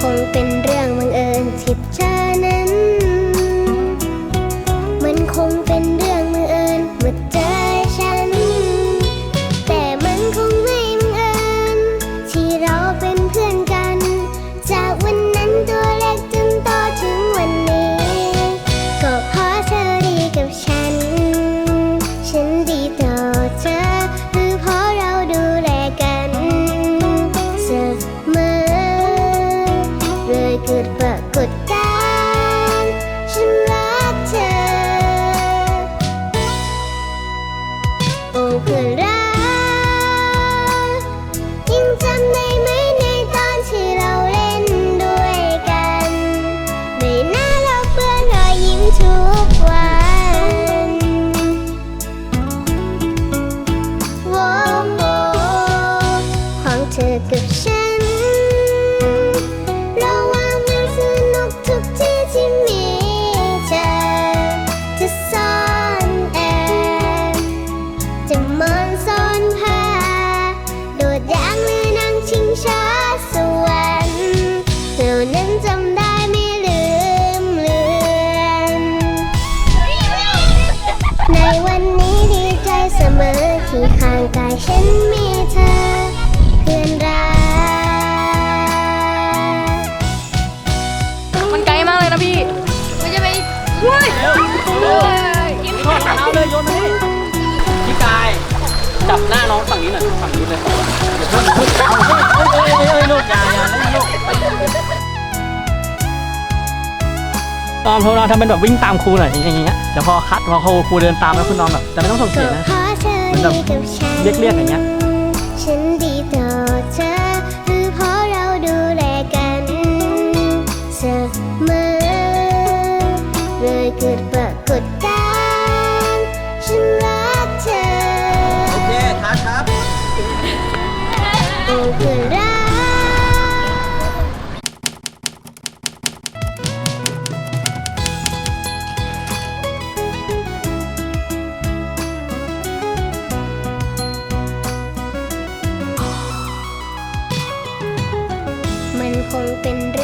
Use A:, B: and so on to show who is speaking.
A: คงเป็นเรื่องบังเอิญที่เธนั้น กฎการฉันรักเธอ โอ้เพื่อนรักยังจำได้ไหมในตอนที่เราเล่นด้วยกันใบหน้าเราเปื้อนรอยยิ้มทุกวัน ว้าวโอ้ของเธอกับฉัน กายฉันมีเธอ เพื่อนรั
B: ก มันไกลมากเลยนะพี่มันจะไปว้ายก
C: ินทอดเท้าเลยโยนมานี่พี่กายจับหน้าน้องฝั่งนี้หน่อยฝั่งนี้เลยอย่าเพิ่งเพิ่งเอาเฮ้ยเฮ้ยเฮ้ยเฮ้ยลูกอย่าอย่าเล่นลูกตอนพวกเราทำเป็นแบบวิ่งตามครูหน่อยอย่างเงี้ยเดี๋ยวพอคัดพอครูครูเดินตามแล้วคุณน้องแบบแต่ไม่ต้องส่งเสียงนะ
A: เพรา แบบดีกับฉันเรียกเรียกอย่างเงี้ยฉันดีต่อเธอคือเพราะเราดูแลกันเสมอเลยเกิดปรากฏการณ์ฉันรักเธอ โอเคทัดครับ โอ้เพื่อนรัก คงเป็นเรื่อง